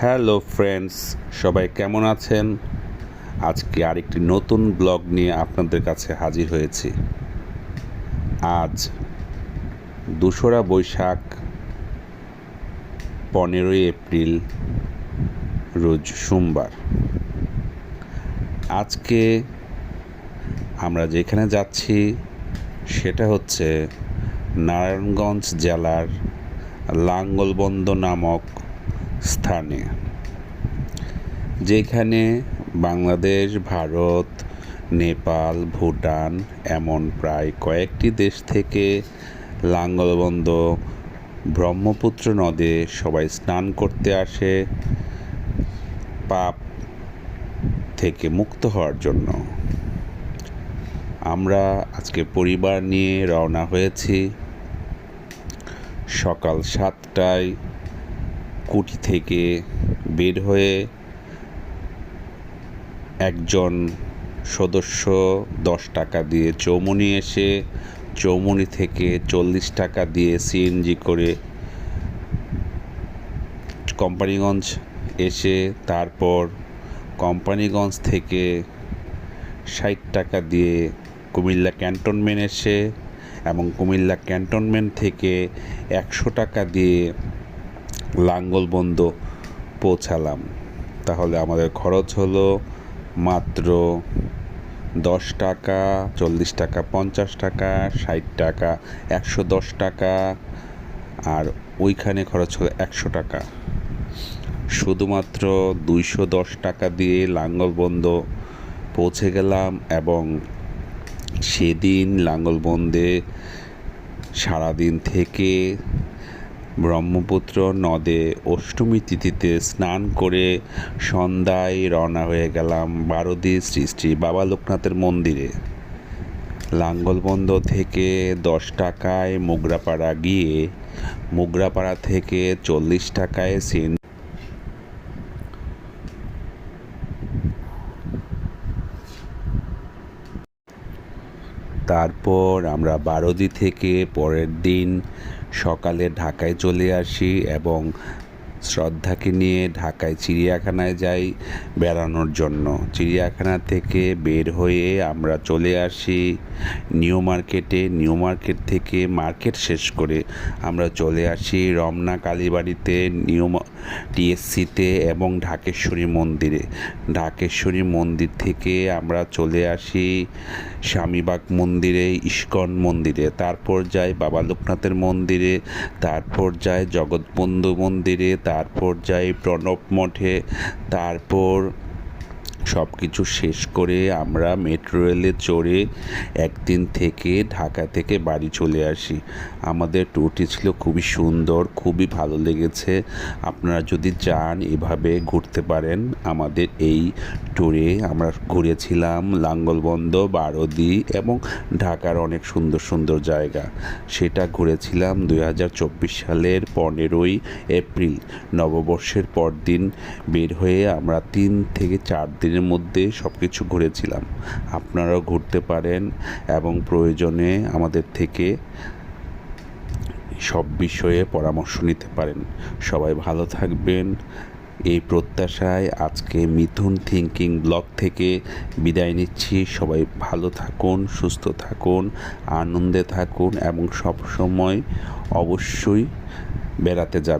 Hello friends, সবাই কেমন আছেন? আজকে আরেকটি নতুন ব্লগ নিয়ে আপনাদের কাছে হাজির হয়েছি। আজ দোসরা বৈশাখ, পনেরোই এপ্রিল, রোজ সোমবার। আজকে আমরা যেখানে যাচ্ছি, সেটা হচ্ছে নারায়ণগঞ্জ জেলার লাঙ্গলবন্দ নামক স্থানে যেখানে বাংলাদেশ, ভারত, নেপাল, ভুটান এমন প্রায় কয়েকটি দেশ থেকে লাঙ্গলবন্দ ব্রহ্মপুত্র নদে সবাই স্নান করতে আসে পাপ থেকে মুক্ত হওয়ার জন্য। আমরা আজকে পরিবার নিয়ে রওনা হয়েছি। সকাল সাতটায় কুটি থেকে বের হয়ে একজন সদস্য দশ টাকা দিয়ে চৌমনি এসে চৌমনি থেকে চল্লিশ টাকা দিয়ে সিএনজি করে কোম্পানিগঞ্জ এসে তারপর কোম্পানিগঞ্জ থেকে ষাট টাকা দিয়ে কুমিল্লা ক্যান্টনমেন্ট এসে এবং কুমিল্লা ক্যান্টনমেন্ট থেকে একশো টাকা দিয়ে লাঙ্গলবন্দ পৌঁছালাম। তাহলে আমাদের খরচ হলো মাত্র দশ টাকা, চল্লিশ টাকা, পঞ্চাশ টাকা, ষাট টাকা, একশো দশ টাকা, আর ওইখানে খরচ হলো একশো টাকা। শুধুমাত্র দুইশো দশ টাকা দিয়ে লাঙ্গলবন্দ পৌঁছে গেলাম এবং সেদিন লাঙ্গলবন্দে সারাদিন থেকে ব্রহ্মপুত্র নদে অষ্টমী তিথিতে স্নান করে সন্ধ্যায় রওনা হয়ে গেলাম বারোদি শ্রী শ্রী বাবা লোকনাথের মন্দিরে। লাঙ্গলবন্দ থেকে দশ টাকায় মোগরাপাড়া গিয়ে মোগরাপাড়া থেকে চল্লিশ টাকায় সিন তারপর আমরা বারোদি থেকে পরের দিন সকালে ঢাকায় চলে আসি এবং শ্রদ্ধাকে নিয়ে ঢাকায় চিড়িয়াখানায় যাই বেড়ানোর জন্য। চিড়িয়াখানা থেকে বের হয়ে আমরা চলে আসি নিউ মার্কেটে। নিউ মার্কেট থেকে মার্কেট শেষ করে আমরা চলে আসি রমনা, কালীবাড়িতে, নিউ টিএসসিতে এবং ঢাকেশ্বরী মন্দিরে। ঢাকেশ্বরী মন্দির থেকে আমরা চলে আসি স্বামীবাগ মন্দিরে, ইস্কন মন্দিরে। তারপর যাই বাবা লোকনাথের মন্দিরে, তারপর যাই জগৎবন্ধু মন্দিরে তারপর যাই প্রণব মঠে তারপর সব কিছু শেষ করে আমরা মেট্রো রেলে চড়ে একদিন থেকে ঢাকা থেকে বাড়ি চলে আসি। আমাদের ট্যুরটি ছিল খুবই সুন্দর, খুবই ভালো লেগেছে। আপনারা যদি চান এভাবে ঘুরতে পারেন, আমাদের এই ট্যুরে আমরা ঘুরেছিলাম লাঙ্গলবন্দ বারোদি এবং ঢাকার অনেক সুন্দর সুন্দর জায়গা। সেটা ঘুরেছিলাম দুই হাজার চব্বিশ সালের পনেরোই এপ্রিল। নববর্ষের পরদিন বের হয়ে আমরা তিন থেকে চার দিনের মধ্যে সব কিছু ঘুরেছিলাম। আপনারাও ঘুরতে পারেন এবং প্রয়োজনে আমাদের থেকে সব বিষয়ে পরামর্শ নিতে পারেন। সবাই ভালো থাকবেন। এই প্রত্যাশায় আজকে মিথুন থিঙ্কিং ব্লগ থেকে বিদায় নিচ্ছি। সবাই ভালো থাকুন, সুস্থ থাকুন, আনন্দে থাকুন এবং সব সময় অবশ্যই বেড়াতে যাবেন।